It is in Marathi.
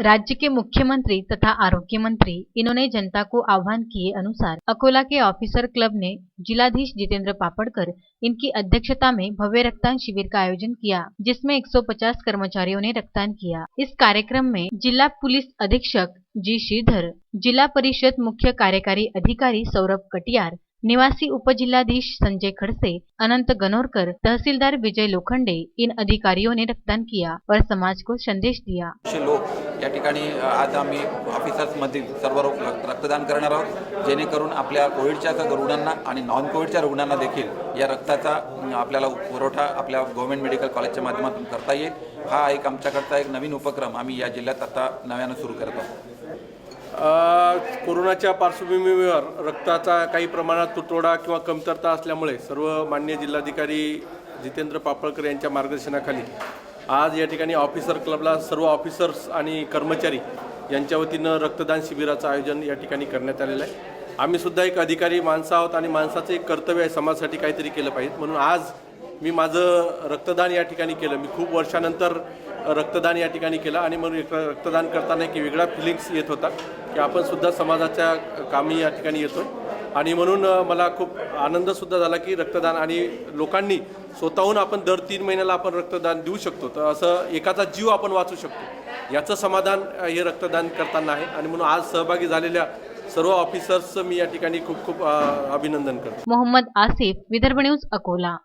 राज्य के मुख्यमंत्री तथा आरोग्य मंत्री, इन्होंने जनता को आह्वान किए अनुसार अकोला के ऑफिसर क्लब ने जिलाधीश जितेंद्र पापड़कर इनकी अध्यक्षता में भव्य रक्तदान शिविर का आयोजन किया, जिसमें 150 कर्मचारियों ने रक्तदान किया। इस कार्यक्रम में जिला पुलिस अधीक्षक जी श्रीधर, जिला परिषद मुख्य कार्यकारी अधिकारी सौरभ कटियार निवासी उपजिल्हाधीश संजय खड़से अनंत गनोरकर तहसीलदार विजय लोखंडे इन अधिकारियों ने रक्तदान किया और समाज को संदेश दिया। लोक या ठिकाणी आज आम्ही ऑफिसर्समधील सर्व रक्तदान करणार आहोत. जेणेकरून आपल्या कोविडच्या रुग्णांना आणि नॉन कोविडच्या रुग्णांना देखील या रक्ताचा आपल्याला पुरवठा आपल्या गव्हर्नमेंट मेडिकल कॉलेजच्या माध्यमातून करता येईल. हा एक आमच्याकडचा एक नवीन उपक्रम आम्ही या जिल्ह्यात आता नव्यानं सुरू करत आहोत. कोरोनाच्या पार्श्वभूमीवर रक्ताचा काही प्रमाणात तुटवडा किंवा कमतरता असल्यामुळे सर्व मान्य जिल्हाधिकारी जितेंद्र पापळकर यांच्या मार्गदर्शनाखाली आज या ठिकाणी ऑफिसर क्लबला सर्व ऑफिसर्स आणि कर्मचारी यांच्या वतीनं रक्तदान शिबिराचं आयोजन या ठिकाणी करण्यात आलेलं आहे. आम्ही सुद्धा एक अधिकारी माणसं आहोत आणि माणसाचं एक कर्तव्य आहे समाजासाठी काहीतरी केलं पाहिजे. म्हणून आज मी माझं रक्तदान या ठिकाणी केलं. मी खूप वर्षानंतर रक्तदान या ठिकाणी केलं आणि मग एक रक्तदान करताना एक वेगळा फिलिंग्स येत होता की आपण सुद्धा समाजाच्या कामी या ठिकाणी येतो आणि म्हणून मला खूप आनंदसुद्धा झाला की रक्तदान आणि लोकांनी स्वतःहून आपण दर तीन महिन्याला आपण रक्तदान देऊ शकतो. तर असं एकाचा जीव आपण वाचू शकतो. याचं समाधान हे रक्तदान करताना आहे. आणि म्हणून आज सहभागी झालेल्या सर्व ऑफिसर्सचं मी या ठिकाणी खूप खूप अभिनंदन करतो. मोहम्मद आसिफ विदर्भ न्यूज अकोला.